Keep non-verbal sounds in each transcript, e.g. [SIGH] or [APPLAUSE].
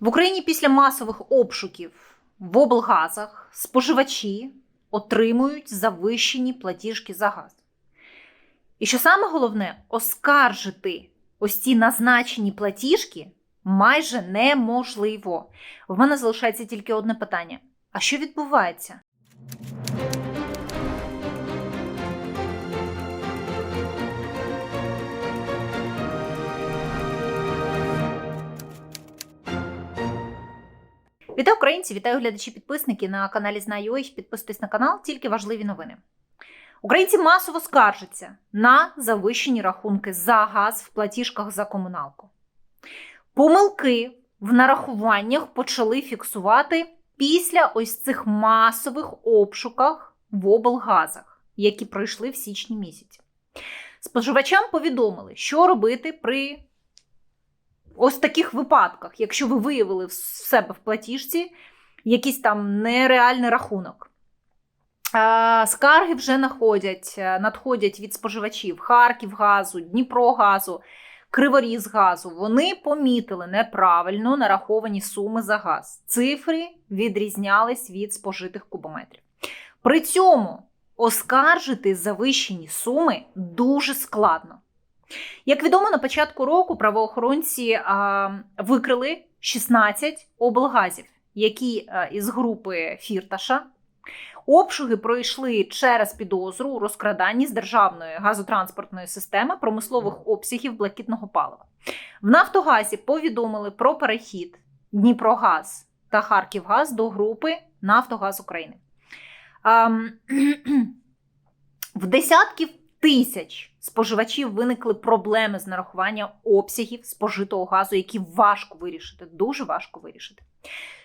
В Україні після масових обшуків в облгазах споживачі отримують завищені платіжки за газ. І що саме головне, оскаржити ось ці назначені платіжки майже неможливо. В мене залишається тільки одне питання: а що відбувається? Вітаю українці, вітаю глядачі підписники на каналі Знаю.ua. Підписуйтесь на канал, тільки важливі новини. Українці масово скаржаться на завищені рахунки за газ в платіжках за комуналку. Помилки в нарахуваннях почали фіксувати після ось цих масових обшуках в облгазах, які пройшли в січні місяці. Споживачам повідомили, що робити при ось таких випадках, якщо ви виявили в себе в платіжці якийсь там нереальний рахунок. Скарги вже находять, надходять від споживачів Харківгазу, Дніпрогазу, Криворізгазу. Вони помітили неправильно нараховані суми за газ. Цифри відрізнялись від спожитих кубометрів. При цьому оскаржити завищені суми дуже складно. Як відомо, на початку року правоохоронці а, викрили 16 облгазів, які а, із групи Фірташа. Обшуги пройшли через підозру у розкраданні з державної газотранспортної системи промислових обсягів блакитного палива. В Нафтогазі повідомили про перехід Дніпрогаз та Харківгаз до групи Нафтогаз України. [CLEARS THROAT] В десятків тисяч споживачів виникли проблеми з нарахуванням обсягів спожитого газу, які важко вирішити, дуже важко вирішити.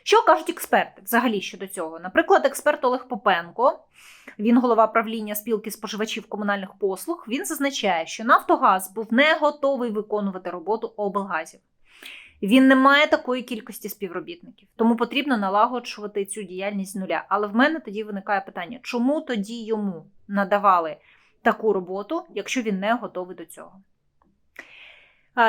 Що кажуть експерти взагалі щодо цього? Наприклад, експерт Олег Попенко, він голова правління спілки споживачів комунальних послуг. Він зазначає, що Нафтогаз був не готовий виконувати роботу облгазів. Він не має такої кількості співробітників, тому потрібно налагоджувати цю діяльність з нуля. Але в мене тоді виникає питання, чому тоді йому надавали таку роботу, якщо він не готовий до цього.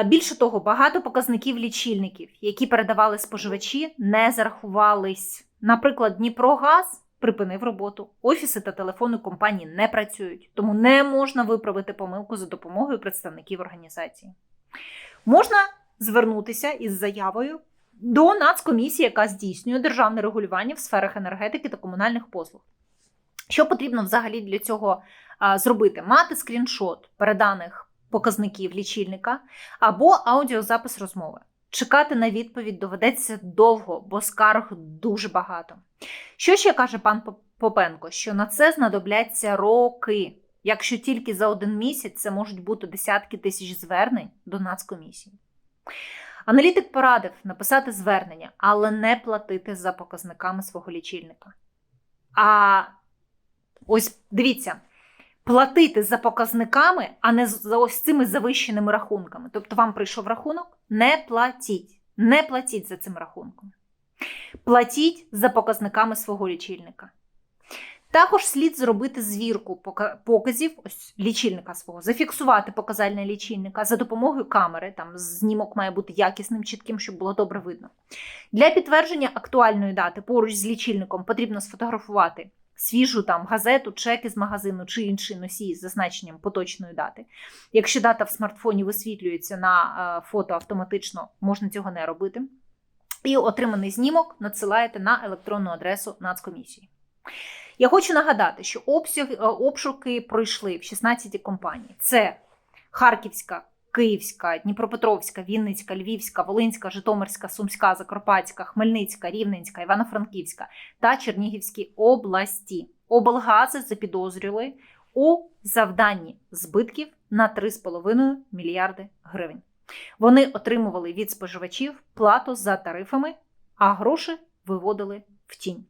Більше того, багато показників лічильників, які передавали споживачі, не зарахувались. Наприклад, Дніпрогаз припинив роботу, офіси та телефони компанії не працюють, тому не можна виправити помилку за допомогою представників організації. Можна звернутися із заявою до Нацкомісії, яка здійснює державне регулювання в сферах енергетики та комунальних послуг. Що потрібно взагалі для цього зробити? Мати скріншот переданих показників лічильника або аудіозапис розмови. Чекати на відповідь доведеться довго, бо скарг дуже багато. Що ще каже пан Попенко? Що на це знадобляться роки. Якщо тільки за один місяць це можуть бути десятки тисяч звернень до Нацкомісії. Аналітик порадив написати звернення, але не платити за показниками свого лічильника. А ось дивіться, платити за показниками, а не за ось цими завищеними рахунками. Тобто вам прийшов рахунок, не платіть. Не платіть за цим рахунком. Платіть за показниками свого лічильника. Також слід зробити звірку показів ось лічильника свого, зафіксувати показальне лічильника за допомогою камери. Там знімок має бути якісним, чітким, щоб було добре видно. Для підтвердження актуальної дати поруч з лічильником потрібно сфотографувати свіжу там газету, чек із магазину чи інший носій з зазначенням поточної дати. Якщо дата в смартфоні висвітлюється на фото автоматично, можна цього не робити. І отриманий знімок надсилаєте на електронну адресу Нацкомісії. Я хочу нагадати, що обсяг, обшуки пройшли в 16 компаній. Це Харківська, Київська, Дніпропетровська, Вінницька, Львівська, Волинська, Житомирська, Сумська, Закарпатська, Хмельницька, Рівненська, Івано-Франківська та Чернігівські області. Облгази запідозрювали у завданні збитків на 3,5 мільярди гривень. Вони отримували від споживачів плату за тарифами, а гроші виводили в тінь.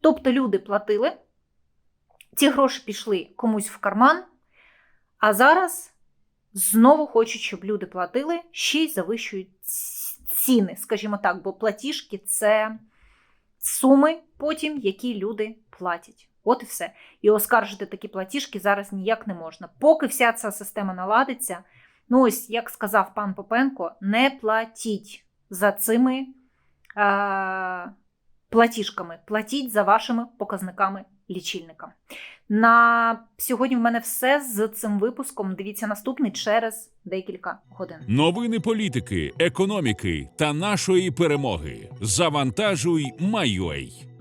Тобто люди платили, ці гроші пішли комусь в карман, а зараз знову хочуть, щоб люди платили, ще й завищують ціни, скажімо так, бо платіжки це суми потім, які люди платять. От і все. І оскаржити такі платіжки зараз ніяк не можна. Поки вся ця система наладиться, ну ось, як сказав пан Попенко, не платіть за цими е, платіжками. Платіть за вашими показниками лічильника. На сьогодні в мене все з цим випуском. Дивіться наступний через декілька годин. Новини політики, економіки та нашої перемоги. Завантажуй, Майой.